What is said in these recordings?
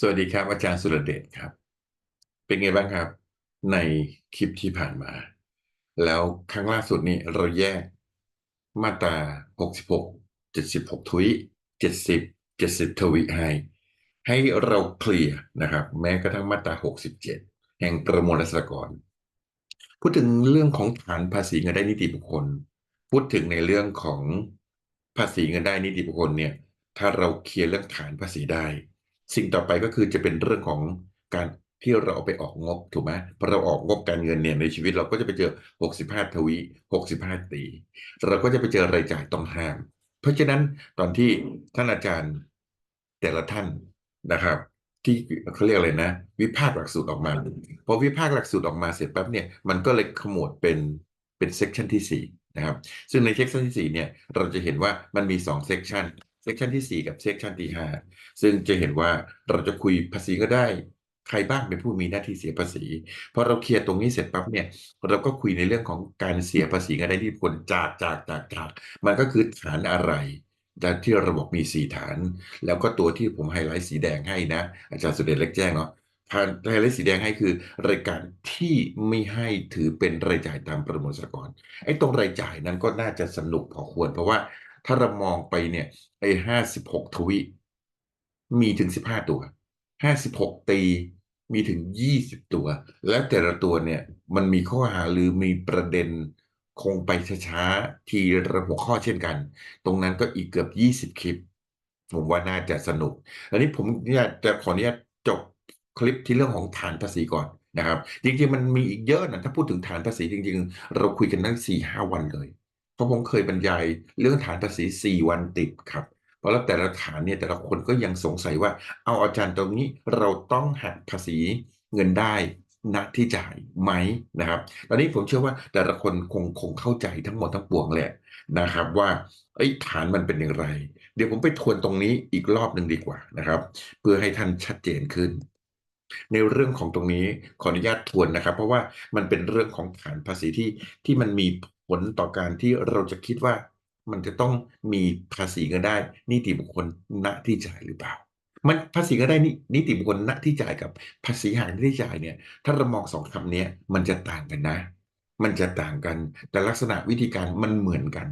สวัสดีครับ อาจารย์สุรเดชครับ เป็นไงบ้างครับ ในคลิปที่ผ่านมา แล้วครั้งล่าสุดนี้เราแยกมาตรา 66 76 ทวี70 70 ทวีให้ให้เราเคลียร์นะครับ แม้กระทั่งมาตรา 67 แห่งประมวลรัษฎกร พูดถึงเรื่องของฐานภาษีเงินได้นิติบุคคล พูดถึงในเรื่องของภาษีเงินได้นิติบุคคลเนี่ย ถ้าเราเคลียร์เรื่องฐานภาษีได้ สิ่งต่อไปก็คือจะเป็นเรื่องของการที่เราเอาไปออกงบถูกไหมพอเราออกงบการเงินเนี่ยในชีวิตเราก็จะไปเจอ 65 ทวี65 ตี เราก็จะไปเจอรายจ่ายต้องห้าม เพราะฉะนั้นตอนที่ท่านอาจารย์แต่ละท่านนะครับ ที่เขาเรียกอะไรนะ วิพากษ์หลักสูตรออกมาพอวิพากษ์หลักสูตรออกมาเสร็จปั๊บเนี่ยมันก็เลยขมวดเป็นเป็นเซกชันที่4นะครับซึ่งในเซกชันที่4เนี่ยเราจะเห็นว่ามันมี2เซกชัน เซกชันที่ 4 กับเซกชันที่ 5 ซึ่งจะเห็นว่าเราจะคุยภาษีก็ได้ใครบ้างเป็นผู้มีหน้าที่เสียภาษีพอเราเคลียร์ตรงนี้เสร็จปั๊บเนี่ยเราก็คุยในเรื่องของการเสียภาษีกันได้ที่ผลจากจากจากจากมันก็คือฐานอะไรแต่ที่ระบบมี4ฐาน แล้วก็ตัวที่ผมไฮไลท์สีแดงให้นะ อาจารย์สุเดชเล็กแจ้งเนาะไฮไลท์สีแดงให้คือ รายการที่ไม่ให้ถือเป็นรายจ่ายตามประมวลสากลไอ้ตรงรายจ่ายนั้นก็น่าจะสนุกพอควร เพราะว่า ถ้าเรามองไปเนี่ยไอ้ห้าสิบหกทวีมีถึงสิบห้าตัวห้าสิบหกตีมีถึงยี่สิบตัว และแต่ละตัวเนี่ยมันมีข้อหาหรือมีประเด็นคงไปช้าๆ ทีระหัวข้อเช่นกัน ตรงนั้นก็อีกเกือบยี่สิบคลิป ผมว่าน่าจะสนุก อันนี้ผมเนี่ยจะขออนุญาตจบคลิปที่เรื่องของฐานภาษีก่อนนะครับ จริงๆมันมีอีกเยอะนะถ้าพูดถึงฐานภาษีจริง ๆ เราคุยกันตั้งสี่ห้าวันเลย พราะผมเคยบรรยายเรื่องฐานภาษีสี่วันติดครับ เพราะแล้วแต่ละฐานเนี่ยแต่ละคนก็ยังสงสัยว่า เอาอาจารย์ตรงนี้เราต้องหักภาษีเงินได้ณที่จ่ายไหมนะครับ ตอนนี้ผมเชื่อว่าแต่ละคนคงคงเข้าใจทั้งหมดทั้งปวงแหละนะครับว่าไอ้ฐานมันเป็นอย่างไร เดี๋ยวผมไปทวนตรงนี้อีกรอบหนึ่งดีกว่านะครับ เพื่อให้ท่านชัดเจนขึ้น ในเรื่องของตรงนี้ขออนุญาตทวนนะครับ เพราะว่ามันเป็นเรื่องของฐานภาษีที่ที่มันมีผ ผลต่อการที่เราจะคิดว่ามันจะต้องมีภาษีเงินได้ นิติบุคคลณที่จ่ายหรือเปล่า มันภาษีก็ได้นิติบุคคลณที่จ่ายกับภาษีหางที่จ่ายเนี่ย ถ้าเรามองสองคำนี้มันจะต่างกันนะ มันจะต่างกัน แต่ลักษณะวิธีการมันเหมือนกัน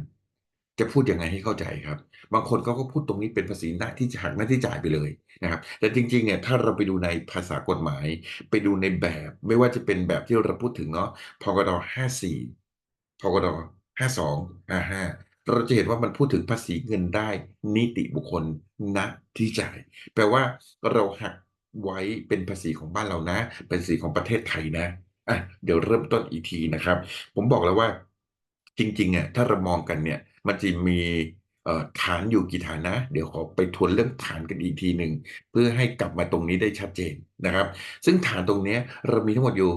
จะพูดยังไงให้เข้าใจครับ บางคนเขาก็พูดตรงนี้เป็นภาษีหน้าที่หักหน้าที่จ่ายไปเลยนะครับ แต่จริงๆเนี่ยถ้าเราไปดูในภาษากฎหมาย ไปดูในแบบ ไม่ว่าจะเป็นแบบที่เราพูดถึงเนาะพกด54 พกด52 55เราจะเห็นว่ามันพูดถึงภาษีเงินได้นิติบุคคลณที่จ่าย แปลว่าเราหักไว้เป็นภาษีของบ้านเรานะ เป็นภาษีของประเทศไทยนะอะเดี๋ยวเริ่มต้นอีกทีนะครับ ผมบอกแล้วว่าจริงๆเนี่ยถ้าเรามองกันเนี่ย มันจะมี ฐานอยู่กี่ฐานนะ เดี๋ยวขอไปทวนเรื่องฐานกันอีกทีหนึ่งเพื่อให้กลับมาตรงนี้ได้ชัดเจนนะครับ ซึ่งฐานตรงนี้เรามีทั้งหมดอยู่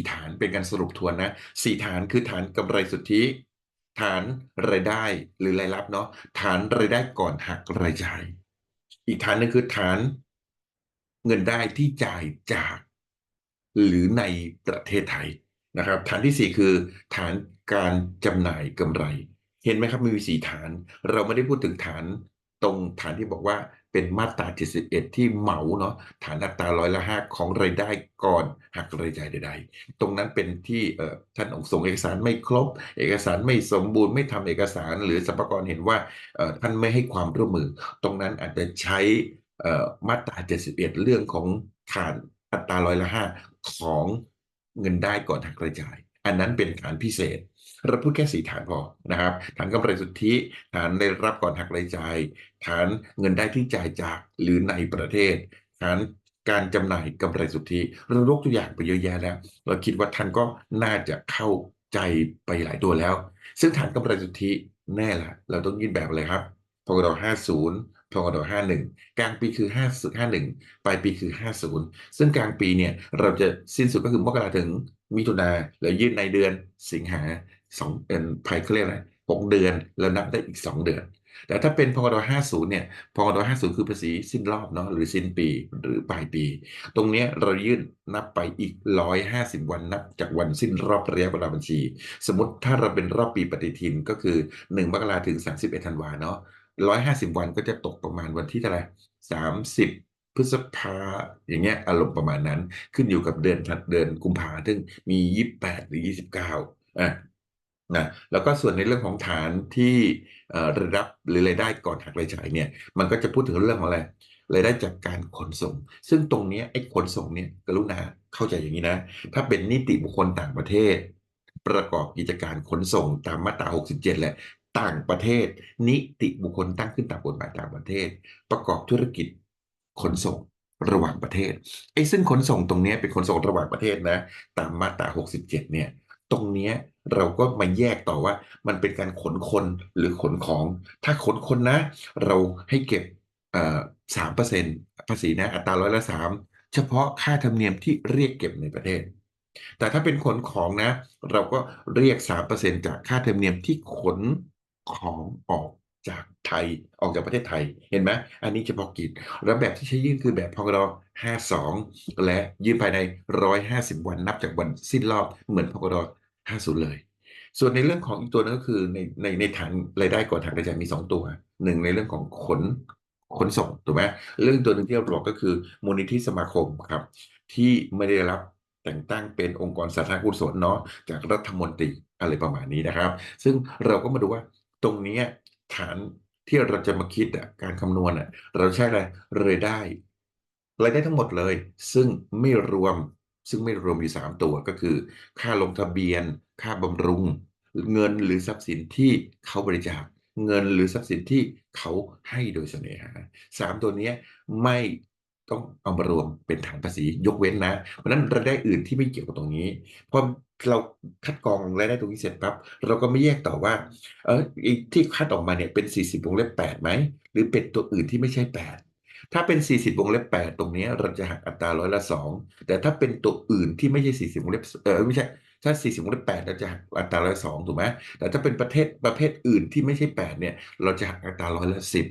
4 ฐานเป็นการสรุปทวนนะ4ฐานคือฐานกำไรสุทธิ ฐานรายได้หรือรายรับเนาะฐานรายได้ก่อนหักรายจ่าย อีกฐานนึงคือฐานเงินได้ที่จ่ายจากหรือในประเทศไทยนะครับ ฐานที่ 4 คือฐานการจำหน่ายกำไร เห็นไหมครับ มีสีฐาน เราไม่ได้พูดถึงฐานตรงฐานที่บอกว่าเป็นมาตรา 71 ที่เหมาเนาะฐานอัตราร้อยละห้าของรายได้ก่อนหักรายจ่ายใด ๆ ตรงนั้นเป็นที่ท่านองค์ส่งเอกสารไม่ครบ เอกสารไม่สมบูรณ์ไม่ทำเอกสาร หรือสรรพากรเห็นว่าท่านไม่ให้ความร่วมมือ ตรงนั้นอาจจะใช้มาตรา 71 เรื่องของฐานอัตราร้อยละห้าของเงินได้ก่อนหักรายจ่าย อันนั้นเป็นฐานพิเศษ เราพูดแค่สี่ฐานพอนะครับ ฐานกำไรสุทธิ ฐานได้รับก่อนหักรายจ่าย ฐานเงินได้ที่จ่ายจากหรือในประเทศ ฐานการจำหน่ายกำไรสุทธิเรายกตัวอย่างไปเยอะแยะแล้ว เราคิดว่าท่านก็น่าจะเข้าใจไปหลายตัวแล้ว ซึ่งฐานกำไรสุทธิแน่ละเราต้องยื่นแบบอะไรครับพกด50พกด51 กลางปีคือ5 51 ปลายปีคือ 50 ซึ่งกลางปีเนี่ยเราจะสิ้นสุดก็คือมกราถึงมิถุนาแล้วยื่นในเดือนสิงหาสองเป็นภายเขาเรียกอะไรหกเดือน แล้วนับได้อีกสองเดือน แต่ถ้าเป็นพกด50เนี่ยพกด50คือภาษีสิ้นรอบเนาะหรือสิ้นปีหรือปลายปี ตรงนี้เรายื่นนับไปอีก150วันนับจากวันสิ้นรอบระยะเวลาบัญชี สมมติถ้าเราเป็นรอบปีปฏิทินก็คือ1มกราถึง31ธันวาเนาะ150วันก็จะตกประมาณวันที่เท่าไหร่30พฤษภาอย่างเงี้ยอารมณ์ประมาณนั้นขึ้นอยู่กับเดือนเดือนกุมภาซึ่งมียี่สิบแปดหรือยี่สิบเก้าอะ นะแล้วก็ส่วนในเรื่องของฐานที่ระดับหรือรายได้ก่อนหักรายจ่ายเนี่ยมันก็จะพูดถึงเรื่องของอะไรรายได้จากการขนส่ง ซึ่งตรงนี้ไอ้ขนส่งเนี่ยกรุณาเข้าใจอย่างนี้นะ ถ้าเป็นนิติบุคคลต่างประเทศ ประกอบกิจการขนส่งตามมาตรา 67 แหละต่างประเทศ นิติบุคคลตั้งขึ้นตามกฎหมายต่างประเทศ ประกอบธุรกิจขนส่งระหว่างประเทศไอ้ซึ่งขนส่งตรงนี้เป็นขนส่งระหว่างประเทศนะ ตามมาตรา 67 เนี่ย ตรงนี้ เราก็มาแยกต่อว่ามันเป็นการขนคนหรือขนของ ถ้าขนคนนะ เราให้เก็บสามเปอร์เซ็นต์ภาษีนะอัตราร้อยละสามเฉพาะค่าธรรมเนียมที่เรียกเก็บในประเทศ แต่ถ้าเป็นขนของนะ เราก็เรียกสามเปอร์เซ็นจากค่าธรรมเนียมที่ขนของออกจากไทยออกจากประเทศไทยเห็นไหมอันนี้เฉพาะกิจแล้วแบบที่ใช้ยื่นคือแบบพกร52 และยื่นภายใน 150 วันนับจากวันสิ้นรอบเหมือนพกร 50 เลย ส่วนในเรื่องของอีกตัวนึงก็คือในในในฐานรายได้ก่อนทางรายจ่ายมี 2 ตัวหนึ่งในเรื่องของขนขนส่งถูกไหมเรื่องตัวหนึ่งที่เราบอกก็คือมูลนิธิสมาคมครับ ที่ไม่ได้รับแต่งตั้งเป็นองค์กรสาธารณกุศลเนาะจากรัฐมนตรีอะไรประมาณนี้นะครับ ซึ่งเราก็มาดูว่าตรงนี้ฐานที่เราจะมาคิดอะการคำนวณอะเราใช้อะไรรายได้รายได้ทั้งหมดเลย ซึ่งไม่รวม ซึ่งไม่รวมอยู่ 3 ตัวก็คือ ค่าลงทะเบียน ค่าบำรุง เงินหรือทรัพย์สินที่เขาบริจาคเงินหรือทรัพย์สินที่เขาให้โดยเสน่หาสามตัวนี้ไม่ต้องเอามารวมเป็นฐานภาษียกเว้นนะ เพราะนั้นรายได้อื่นที่ไม่เกี่ยวกับตรงนี้พอเราคัดกรองรายได้ตรงนี้เสร็จปั๊บเราก็ไม่แยกต่อว่า เออที่คัดออกมาเนี่ยเป็น 40วงเล็บ8ไหมหรือเป็นตัวอื่นที่ไม่ใช่ 8 ถ้าเป็น 40 วงเล็บ 8 ตรงนี้เราจะหักอัตราร้อยละ 2 แต่ถ้าเป็นตัวอื่นที่ไม่ใช่ 40 วงเล็บเออไม่ใช่ถ้า 40 วงเล็บ 8 เราจะหักอัตราร้อยสองถูกไหมแต่ถ้าเป็นประเทศประเภทอื่นที่ไม่ใช่ 8 เนี่ย เราจะหักอัตราร้อยละสิบ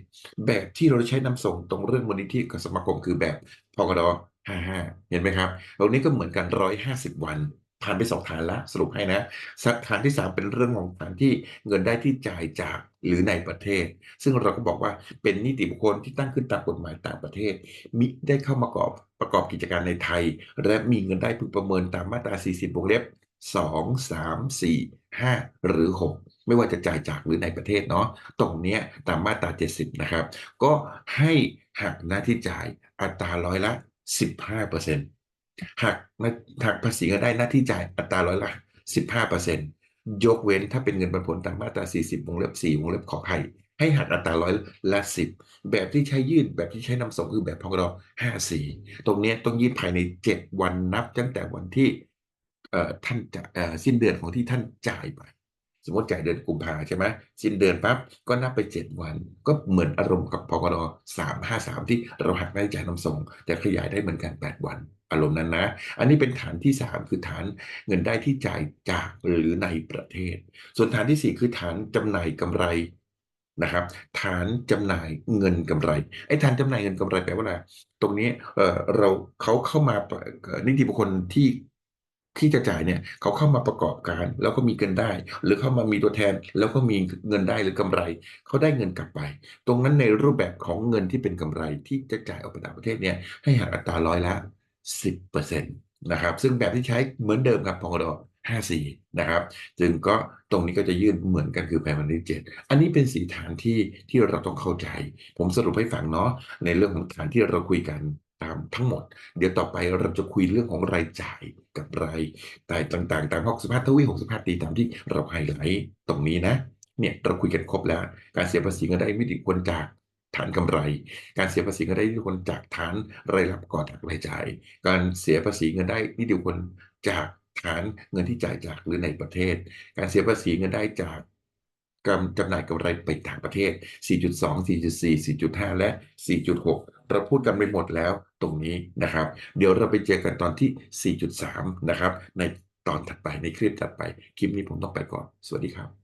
แบบที่เราใช้นำส่งตรงเรื่องมูลนิธิกับสมาคมคือแบบพกด55เห็นไหมครับตรงนี้ก็เหมือนกัน 150 วัน ผ่านไปสองฐานละสรุปให้นะฐานที่3เป็นเรื่องของฐานที่เงินได้ที่จ่ายจากหรือในประเทศ ซึ่งเราก็บอกว่าเป็นนิติบุคคลที่ตั้งขึ้นตามกฎหมายต่างประเทศ มิได้เข้ามากอบประกอบกิจการในไทย และมีเงินได้พึงประเมินตามมาตรา 40 วงเล็บสองสามสี่ห้าหรือหกไม่ว่าจะจ่ายจากหรือในประเทศเนาะตรงนี้ตามมาตราเจ็ดสิบนะครับ ก็ให้หักหน้าที่จ่ายอัตราร้อยละสิบห้าเปอร์เซ็นต์ หักหักภาษีก็ได้หน้าที่จ่ายอัตราร้อยละสิบห้าเปอร์เซ็นต์ยกเว้นถ้าเป็นเงินปันผลตามมาตราสี่สิบวงเล็บสี่วงเล็บขอไข่ให้หักอัตราร้อยละสิบแบบที่ใช้ยื่นแบบที่ใช้นำส่งคือแบบพกรห้าสี่ตรงนี้ต้องยื่นภายในเจ็ดวันนับตั้งแต่วันที่ท่านจะสิ้นเดือนของที่ท่านจ่ายไป สมมติจ่ายเดือนกุมภาใช่ไหมสิ้นเดือนปั๊บก็นับไปเจ็ดวัน ก็เหมือนอารมณ์กับพกรสามห้าสามที่เราหักได้จ่ายนำส่ง แต่ขยายได้เหมือนกันแปดวัน อารมณ์นั้นนะ อันนี้เป็นฐานที่สามคือฐานเงินได้ที่จ่ายจากหรือในประเทศ ส่วนฐานที่สี่คือฐานจำหน่ายกำไรนะครับ ฐานจำหน่ายเงินกำไรไอ้ฐานจำหน่ายเงินกำไรแปลว่าอะไรตรงนี้เออเราเขาเข้ามานิติบุคคลที่ที่จะจ่ายเนี่ยเขาเข้ามาประกอบการ แล้วก็มีเงินได้ หรือเข้ามามีตัวแทน แล้วก็มีเงินได้หรือกำไร เขาได้เงินกลับไป ตรงนั้นในรูปแบบของเงินที่เป็นกำไรที่จะจ่ายออกไปต่างประเทศเนี่ยให้หักอัตราร้อยละ สิบเปอร์เซ็นต์นะครับ ซึ่งแบบที่ใช้เหมือนเดิมครับพงดห้าสี่นะครับ จึงก็ตรงนี้ก็จะยื่นเหมือนกันคือแผนวันที่เจ็ดอันนี้เป็นสีฐานที่ที่เราต้องเข้าใจ ผมสรุปให้ฟังเนาะในเรื่องของฐานที่เราคุยกันตามทั้งหมด เดี๋ยวต่อไปเราจะคุยเรื่องของรายจ่ายกับรายแต่ต่างๆ ตามหกสิบห้าทวีหกสิบห้าตีตามที่เราไฮไลท์ตรงนี้นะเนี่ยเราคุยกันครบแล้ว การเสียภาษีเงินได้มิติควรจาก ฐานกำไร การเสียภาษีเงินได้นิติคนจากฐานรายรับก่อนรายจ่าย การเสียภาษีเงินได้นิติคนจากฐานเงินที่จ่ายจากหรือในประเทศ การเสียภาษีเงินได้จากกำจำหน่ายกำไรไปต่างประเทศ 4.2 4.4 4.5 และ 4.6 เราพูดกันไปหมดแล้วตรงนี้นะครับ เดี๋ยวเราไปเจอกันตอนที่ 4.3 นะครับ ในตอนถัดไปในคลิปถัดไป คลิปนี้ผมต้องไปก่อน สวัสดีครับ